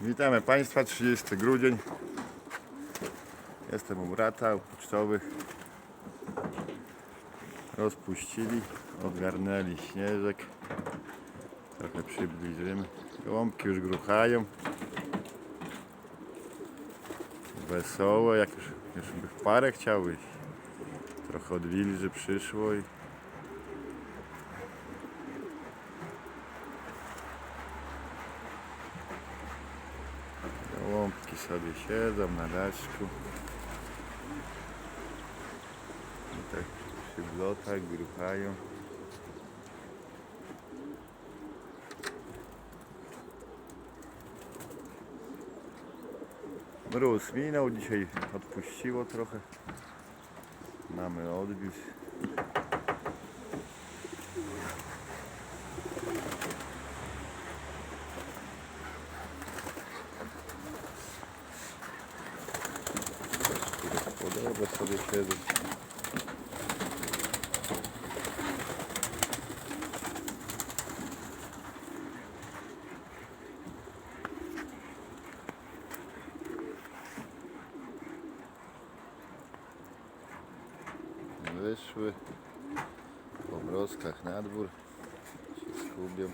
Witamy Państwa, 30 grudzień. Jestem u brata, u pocztowych. Rozpuścili, odgarnęli śnieżek. Trochę przybliżymy. Gołąbki już gruchają. Wesoło, jak już, już by w parę chciały. Trochę od wilży przyszło i Gołąbki sobie siedzą na daszku. I tak przy blotach gruchają. Mróz minął, dzisiaj odpuściło trochę. Mamy odbiór. Podoba sobie siedzą. Wyszły po mrozkach na dwór, się skubią.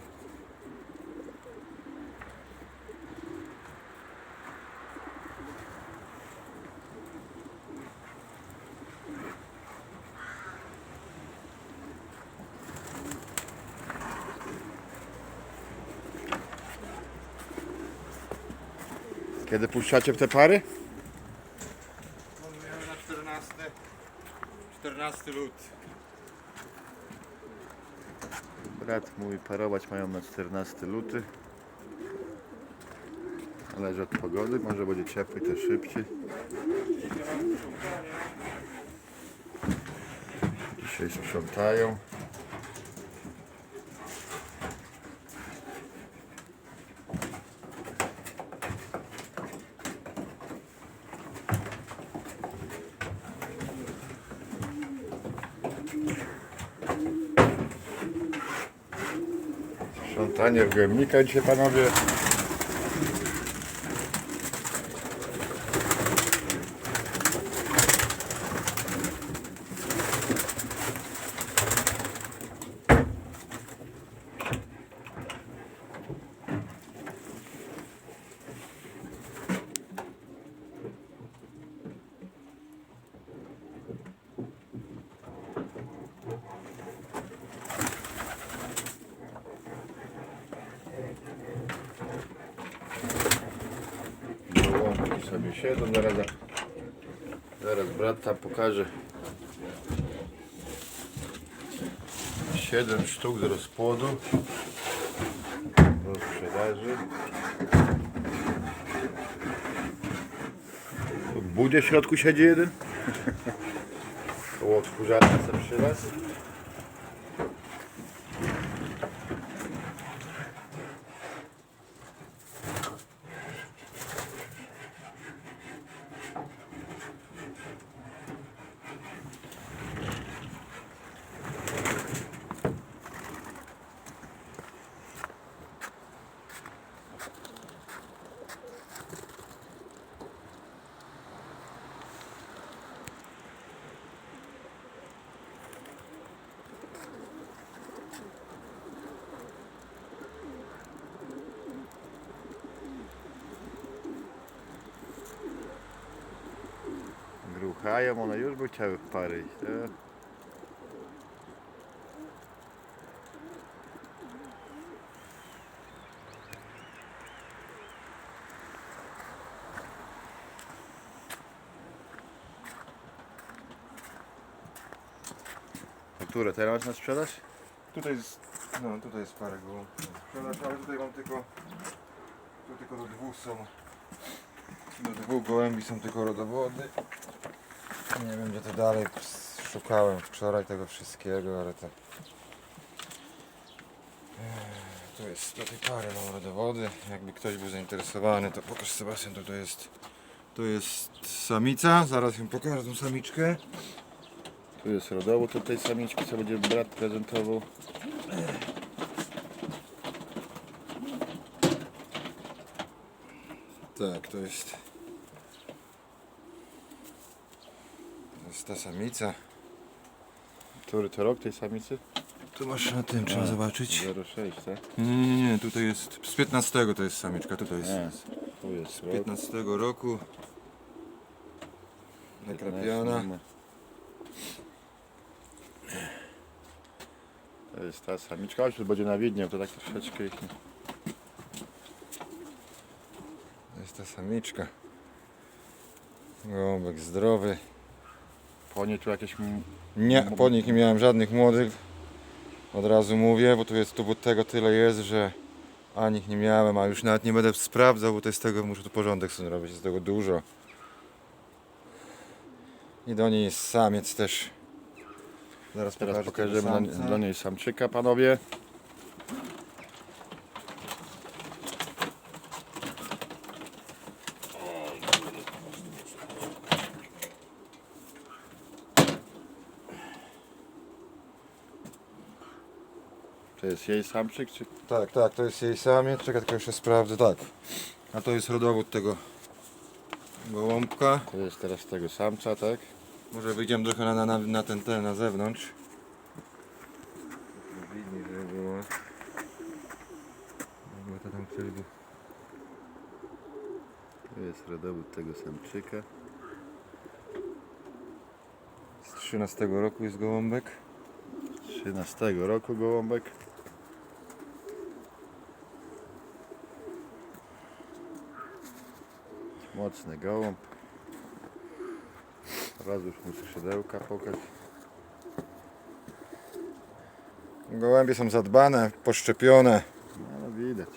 Kiedy puszczacie te pary? Planujemy na 14, 14 lut. Brat mówi parować mają na 14 luty. Zależy od pogody, może będzie ciepły to szybciej. Dzisiaj sprzątają. Sprzątanie w gojemnika dzisiaj panowie. Sobie siedzą, zaraz, zaraz brat tam pokaże. Siedem sztuk z rozpłodu do sprzedaży. W budzie w środku siedzi jeden. Koło odkurzacza sobie przylazł. Gruchają, one już by chciały w? A Które teraz masz na sprzedaż? Tutaj jest, no tutaj jest parę gołąbków. Sprzedaż, ale tutaj mam tylko, tu tylko do dwóch są, do dwóch gołębi są tylko rodowody. Nie wiem gdzie to dalej, szukałem wczoraj tego wszystkiego, ale to... Tu jest do tej pary mam rodowody, jakby ktoś był zainteresowany to pokaż Sebastian, to, to jest... To jest samica, zaraz ją pokażę tą samiczkę. Tu jest rodowód od tej samiczki, co będzie brat prezentował. Tak, to jest. Jest ta samica. Który to rok tej samicy? Tu masz na tym, trzeba zobaczyć. 06, tak? Nie, nie, nie, nie, tutaj jest. Z 15 to jest samiczka, tutaj jest. Nie, tu jest Z rok. 15 roku. Nakrapiana. To jest ta samiczka, choć tu będzie nawidniał, to tak troszeczkę ich nie... To jest ta samiczka. Gołąbek zdrowy. Po niej tu jakieś... Nie, po nich nie miałem żadnych młodych. Od razu mówię, bo tu jest tu tego tyle jest, że ani ich nie miałem, a już nawet nie będę sprawdzał, bo to jest tego, muszę tu porządek sobie robić, jest tego dużo. I do niej jest samiec też. Zaraz Teraz pokażę pokażemy do niej samczyka, panowie. To jest jej samczyk, czy... Tak, tak, to jest jej samiec, czekaj, tylko jeszcze sprawdzę, tak. A to jest rodowód tego gołąbka. To jest teraz tego samca, tak? Może wyjdziemy trochę na, na, na ten, ten, na zewnątrz. Widnie, żeby było. Jakby to tam ktoś był. To jest rodowód tego samczyka. Z 13 roku jest gołąbek. 13 roku gołąbek. Mocny gołąb. Raz już mu skrzydełka pokaż. Gołębie są zadbane, poszczepione. No widać.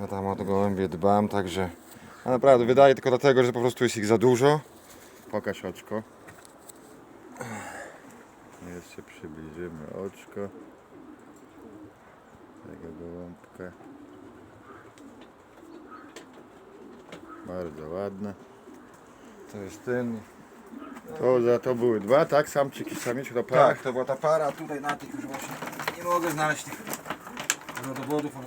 Ja tam o gołębie dbam, także... A naprawdę wydaje tylko dlatego, że po prostu jest ich za dużo. Pokaż oczko. Jeszcze przybliżymy oczko. Tego gołąbka. Bardzo ładne. To jest ten. To za to były dwa, tak? Samczyk i to para. Tak, to była ta para. Tutaj na tych już właśnie nie mogę znaleźć tych rodowodów. ale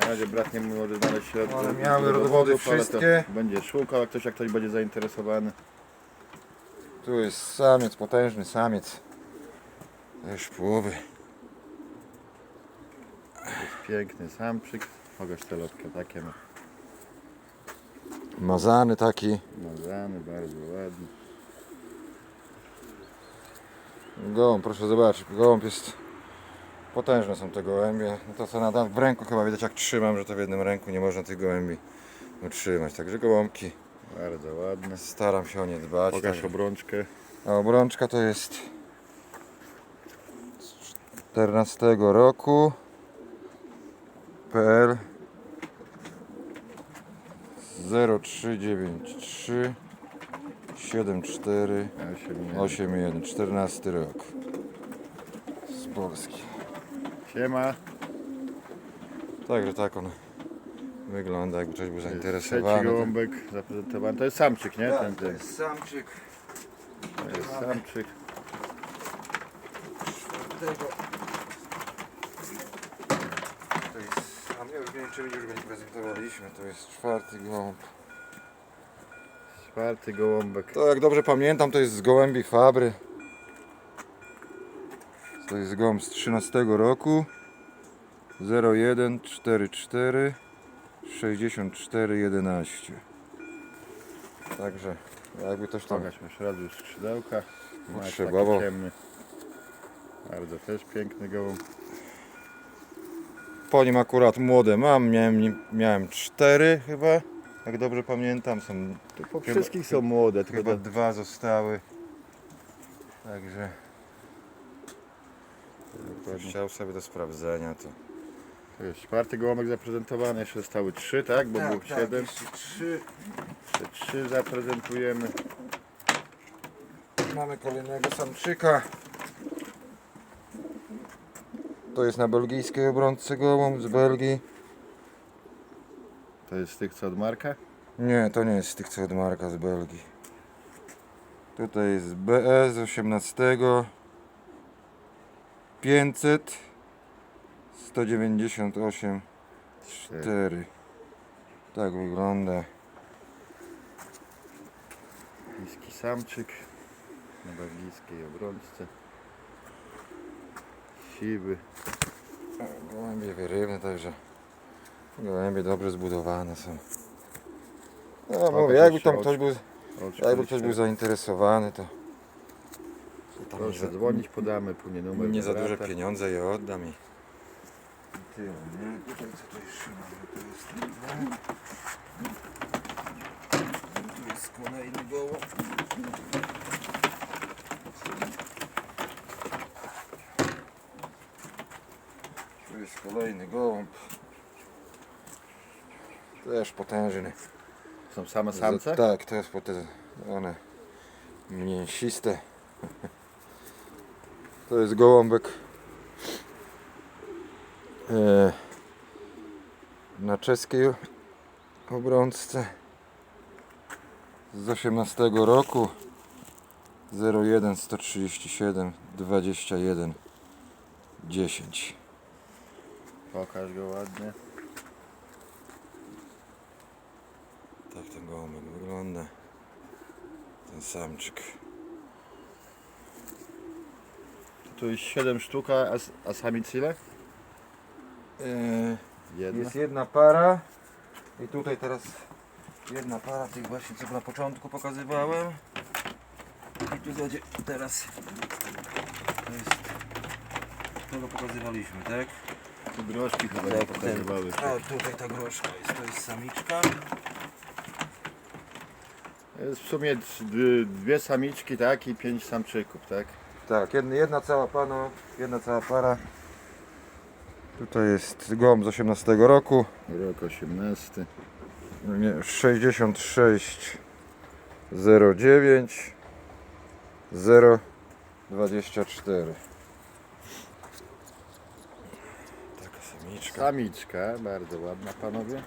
Na razie brat nie może znaleźć środków. One miały rodowody wszystkie. Będzie szukał, jak ktoś, jak ktoś będzie zainteresowany. Tu jest samiec, potężny samiec. Też połowy. To jest piękny samczyk. Pokaż tę lotkę, takie ma. Mazany taki. Mazany, bardzo ładny. Gołąb, proszę zobaczyć. Gołąb jest... Potężne są te gołębie. No to co nadal w ręku chyba widać jak trzymam, że to w jednym ręku nie można tych gołębi utrzymać. Także gołąbki Bardzo ładny. staram się o nie dbać. Pokaż Także- obrączkę. A obrączka to jest z 14 roku PL 0393 74 Osiem, 81 14 rok z Polski. Siema. Także tak on wygląda, jakby ktoś był zainteresowany. Trzeci gołąbek zaprezentowany. To jest samczyk, nie? Tak, Ten, to jest samczyk To jest samczyk. tego. My już go nie prezentowaliśmy, to jest czwarty gołąb. Czwarty gołąbek. To jak dobrze pamiętam, to jest z gołębi Fabry. To jest gołąb z 13 roku. 0144 64 11. Także jakby ktoś tam Pokaż już skrzydełka. Ma taki Potrzebował. ciemny. Bardzo też piękny gołąb. Po nim akurat młode mam, miałem, miałem cztery chyba, jak dobrze pamiętam, są To po Chyba- wszystkich są młode, tylko chyba to, dwa zostały. Także ktoś chciał sobie do sprawdzenia to. to jest czwarty gołąbek zaprezentowany. Jeszcze zostały trzy, tak? Bo było siedem. jeszcze trzy. Te trzy zaprezentujemy. Mamy kolejnego samczyka. To jest na belgijskiej obrączce gołąb z Belgii. To jest z tych co od Marka. Nie, to nie jest z tych co od Marka z Belgii. Tutaj jest BS 18 500 198 4 Tak wygląda. Niski samczyk na belgijskiej obrączce. Siwy. Gołębie wyrywne, także gołębie dobrze zbudowane są. No mówię, jakby tam ktoś był, jakby ktoś był zainteresowany, to, to tam nie Proszę za, dzwonić, podamy później numer. nie za duże pieniądze je oddam i... Tyle, nie? Tutaj co tu jeszcze mamy? Tu jest... Tu jest kolejny gołąb. Tu jest kolejny gołąb. Też potężny. Są same samce? Tak, to jest potężne. One mięsiste. To jest gołąbek e, na czeskiej obrączce z 18 roku 01 137 21 10 Pokaż go ładnie. Tak ten gołąbek wygląda. Ten samczyk. Tu jest 7 sztuk, a, a samic ile? E, Jedna. Jest jedna para i tutaj teraz jedna para tych właśnie co na początku pokazywałem i tu będzie teraz to jest tego pokazywaliśmy, tak? Tu groszki chyba nie Tak, pokazywały. A tutaj ta groszka jest, to jest samiczka. Jest w sumie d- dwie samiczki, tak? I pięć samczyków, tak? Tak, jedna, jedna cała pana, jedna cała para. Tutaj jest gołąb z 18 roku. Rok 18. Nie, 66 09 024 samiczka. Samiczka, bardzo ładna panowie.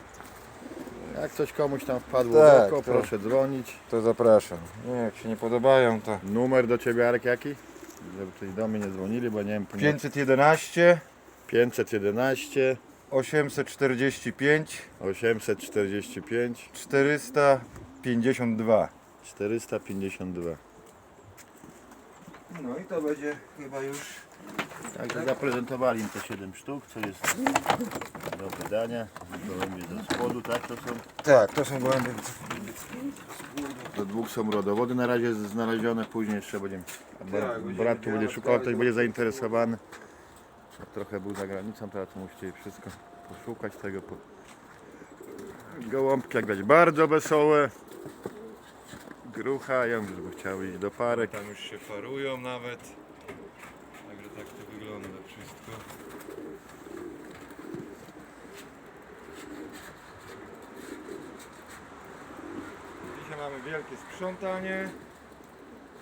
Jak coś komuś tam wpadło Tak, w oko, to- proszę dzwonić. To zapraszam. Nie, jak się nie podobają, to Numer do ciebie Arek jaki? Żeby coś do mnie nie dzwonili, bo nie wiem. 511 511 845 845 452. 452. No i to będzie chyba już. Także zaprezentowali im te 7 sztuk, co jest do wydania. Gołębie ze spodu, tak to są. Tak, to są gołębie. Do dwóch są rodowody na razie znalezione, później jeszcze będziemy. Tak, Brat tu będzie szukał, ktoś będzie zainteresowany. Trochę był za granicą, teraz musicie wszystko poszukać tego. Po... Gołąbki jak dać bardzo wesołe. Grucha, ja już by chciał iść do parek. Tam już się farują nawet. Także tak to wygląda wszystko. Dzisiaj mamy wielkie sprzątanie.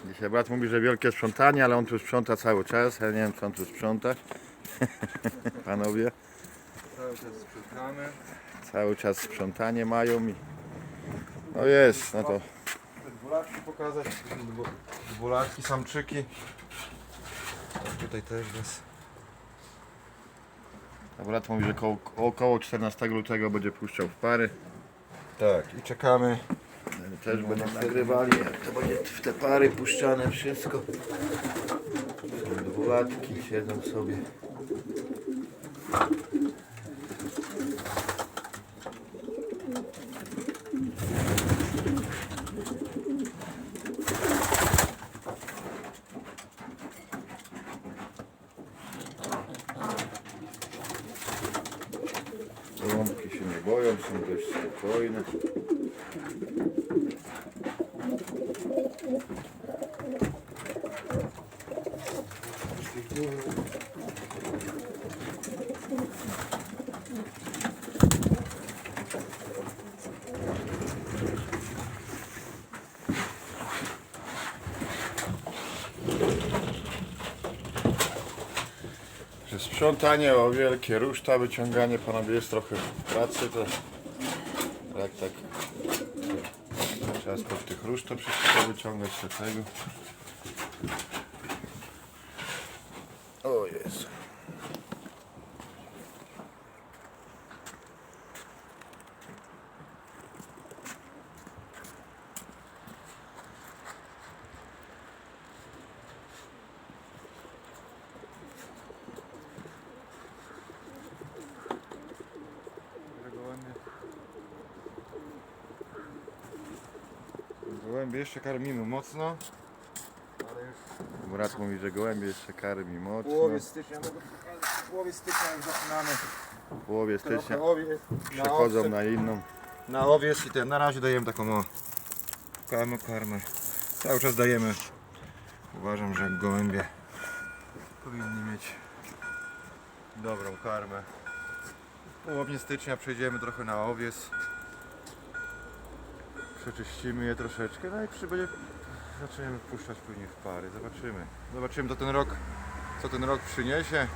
Dzisiaj brat mówi, że wielkie sprzątanie, ale on tu sprząta cały czas. Ja nie wiem, co on tu sprząta. Panowie, Cały czas sprzątamy. cały czas sprzątanie mają i... No jest, no to Te dwulatki pokazać. Dwu- Dwulatki, samczyki. Tutaj też jest. a brat mówi, że koło, około 14 lutego będzie puszczał w pary. Tak, i czekamy. Też będą nagrywali, jak to będzie w te pary puszczane wszystko. Dwulatki, siedzą sobie. Gołąbki się nie boją, są dość spokojne. Że Sprzątanie o wielkie ruszta, wyciąganie panowie jest trochę pracy, to jak tak trzeba spod tych ruszta wszystko wyciągać do tego. O jest. Gołębie jeszcze karmimy mocno. Ale już Brat mówi, że gołębie jeszcze karmi w mocno. połowie stycznia, w połowie stycznia już zaczynamy W połowie stycznia trochę owiec na przechodzą owce, na inną. na owiec i ten, na razie dajemy taką o karmę, karmę. Cały czas dajemy. Uważam, że gołębie powinni mieć dobrą karmę. W połowie stycznia przejdziemy trochę na owiec. Przeczyścimy je troszeczkę, no i przy będzie zaczniemy wpuszczać później w pary. Zobaczymy. Zobaczymy co ten rok, co ten rok przyniesie.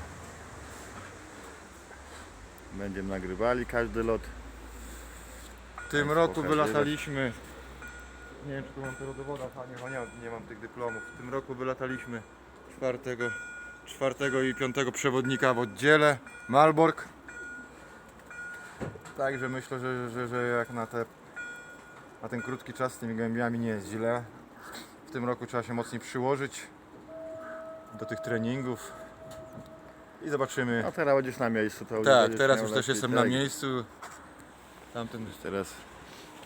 Będziemy nagrywali każdy lot. W tym roku pokazywać. wylataliśmy. Nie wiem czy tu mam te rodowoda, a nie, nie, nie mam tych dyplomów. W tym roku wylataliśmy czwartego, czwartego i piątego przewodnika w oddziale Malbork. Także myślę, że, że, że jak na, te, na ten krótki czas z tymi gębiami nie jest źle. W tym roku trzeba się mocniej przyłożyć do tych treningów i zobaczymy. A teraz będziesz na miejscu. To już Tak, teraz już też jestem na tak. miejscu. Tamten Teraz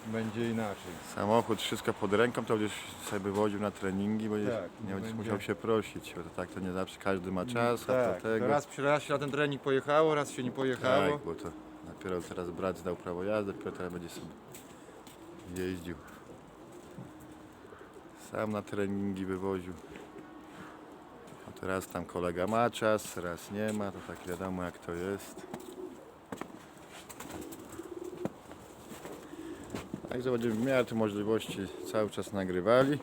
będzie inaczej. samochód, wszystko pod ręką, to będziesz sobie wywoził na treningi, będziesz, Tak, nie będziesz będzie- musiał się prosić, bo to tak to nie zawsze każdy ma czas, a tak, to raz, raz się na ten trening pojechało, raz się nie pojechało. Tak, bo to dopiero teraz brat zdał prawo jazdy, dopiero teraz będzie sobie jeździł. Sam na treningi wywoził. A teraz tam kolega ma czas, raz nie ma, to tak wiadomo jak to jest. Także będziemy w miarę możliwości cały czas nagrywali.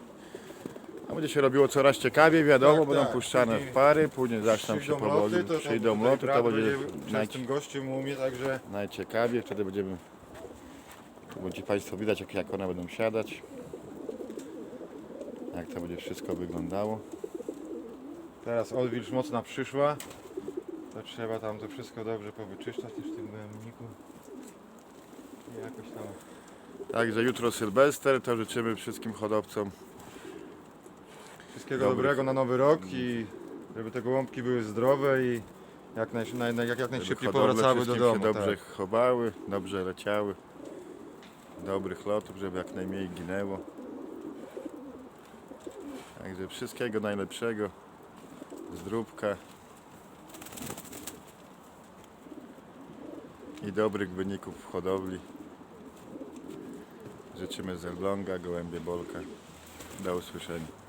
A będzie się robiło coraz ciekawiej, wiadomo, Tak, będą tak. puszczane w pary, później zaczną się powoli, loty, to, przyjdą loty, to będzie przez naj, gościem u mnie, także najciekawiej, wtedy będziemy, tu będzie Państwo widać jak, jak one będą siadać, jak to będzie wszystko wyglądało. teraz odwilż mocna przyszła. To trzeba tam to wszystko dobrze powyczyszczać też w tym gojemniku. I jakoś tam. Także jutro Sylwester, to życzymy wszystkim hodowcom Wszystkiego Dobrych. dobrego na nowy rok i żeby te gołąbki były zdrowe i jak, naj, jak, jak najszybciej powracały do domu. się dobrze Tak. chowały, dobrze leciały, dobrych lotów, żeby jak najmniej ginęło. Także wszystkiego najlepszego, zdrówka i dobrych wyników w hodowli. Życzymy z Elbląga, Gołębie Bolka. Do usłyszenia.